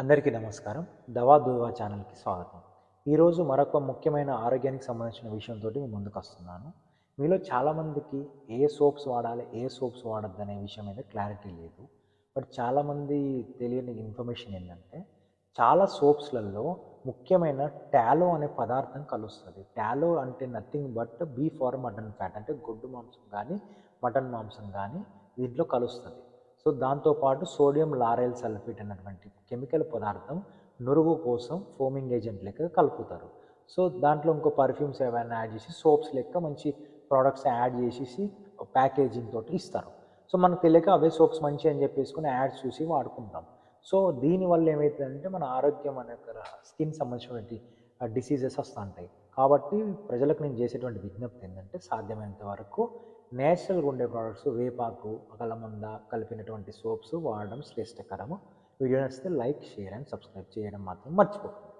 అందరికీ నమస్కారం. దవా దువా ఛానల్కి స్వాగతం. ఈరోజు మరొక ముఖ్యమైన ఆరోగ్యానికి సంబంధించిన విషయంతో మీ ముందుకు వస్తున్నాను మీలో చాలామందికి ఏ సోప్స్ వాడాలి ఏ సోప్స్ వాడద్దు అనే విషయం మీద క్లారిటీ లేదు. బట్ చాలామంది తెలియని ఇన్ఫర్మేషన్ ఏంటంటే చాలా సోప్స్లలో ముఖ్యమైన టాలో అనే పదార్థం కలుస్తుంది. టాలో అంటే nothing but beef or mutton fat అంటే గొడ్డు మాంసం కానీ మటన్ మాంసం కానీ దీంట్లో కలుస్తుంది. సో దాంతోపాటు సోడియం లారైల్ సల్ఫేట్ అనేటువంటి కెమికల్ పదార్థం నురుగు కోసం ఫోమింగ్ ఏజెంట్ లెక్క కలుపుతారు. సో దాంట్లో ఇంకో పర్ఫ్యూమ్స్ ఏమైనా యాడ్ చేసి సోప్స్ లెక్క మంచి ప్రోడక్ట్స్ యాడ్ చేసేసి ప్యాకేజింగ్ తోటి ఇస్తారు. సో మనకు తెలియక అవే సోప్స్ మంచి అని చెప్పేసుకుని యాడ్స్ చూసి వాడుకుంటాం. సో దీనివల్ల ఏమవుతుందంటే మన ఆరోగ్యం అనే స్కిన్ సంబంధించినటువంటి డిసీజెస్ వస్తూ ఉంటాయి కాబట్టి ప్రజలకు నేను చేసేటువంటి విజ్ఞప్తి ఏంటంటే సాధ్యమైనంత వరకు నేచురల్గా ఉండే ప్రోడక్ట్స్ వేపాకు కలమంద కలిపినటువంటి సోప్స్ వాడడం శ్రేష్టకరము. వీడియో నచ్చితే లైక్ షేర్ అండ్ సబ్స్క్రైబ్ చేయడం మాత్రం మర్చిపోకండి.